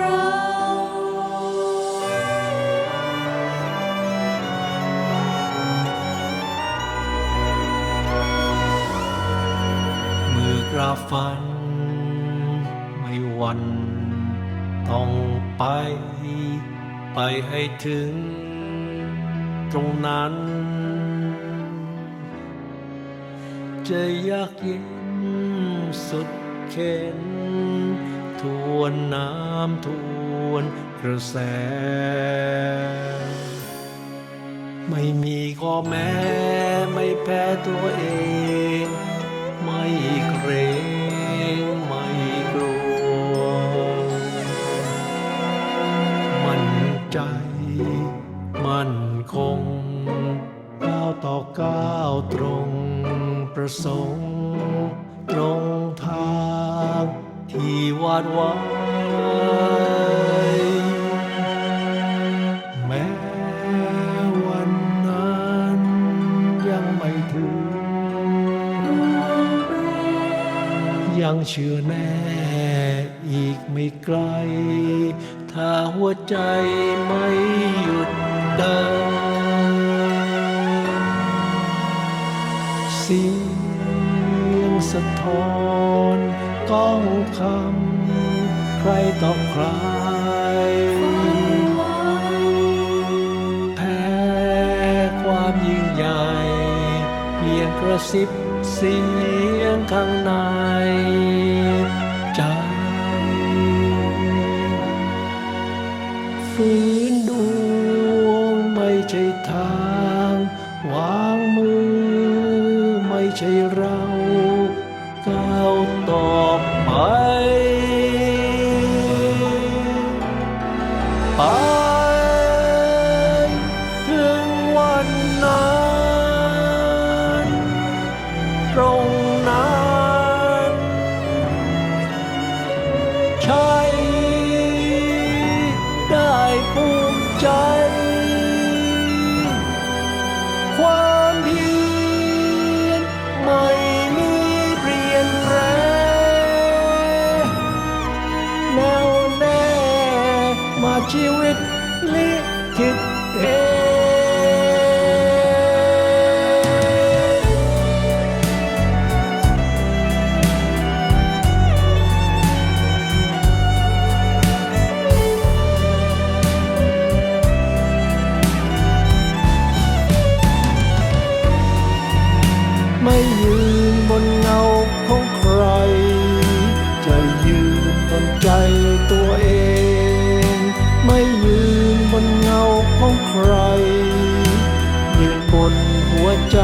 รามือกราฟัน ไม่หวันต้องไป ไปให้ถึง ตรงนั้น จะยากเย็นสุดเข็นทวนน้ำทวนกระแส ไม่มีข้อแม้ไม่แพ้ตัวเอง ไม่เกรงไม่กลัว มั่นใจ มั่นคงก้าวต่อก้าวตรง ประสงค์ตรงทางที่วาดไว้แม้วันนั้นยังไม่ถึง ยังเชื่อแน่อีกไม่ไกล ถ้าหัวใจไม่หยุดเดินเสะท้อนก้องคำใครต่อใคร แพ้ความยิ่งใหญ่ เพียงกระซิบเสียงข้างในใจฝืนดวงไม่ใช่ทาง วางมือไม่ใช่เรา ไม่ยืนบนเงาของใคร จะยืนบนใจตัวเอง ไม่ยืน ของใครยืนบนหัวใจ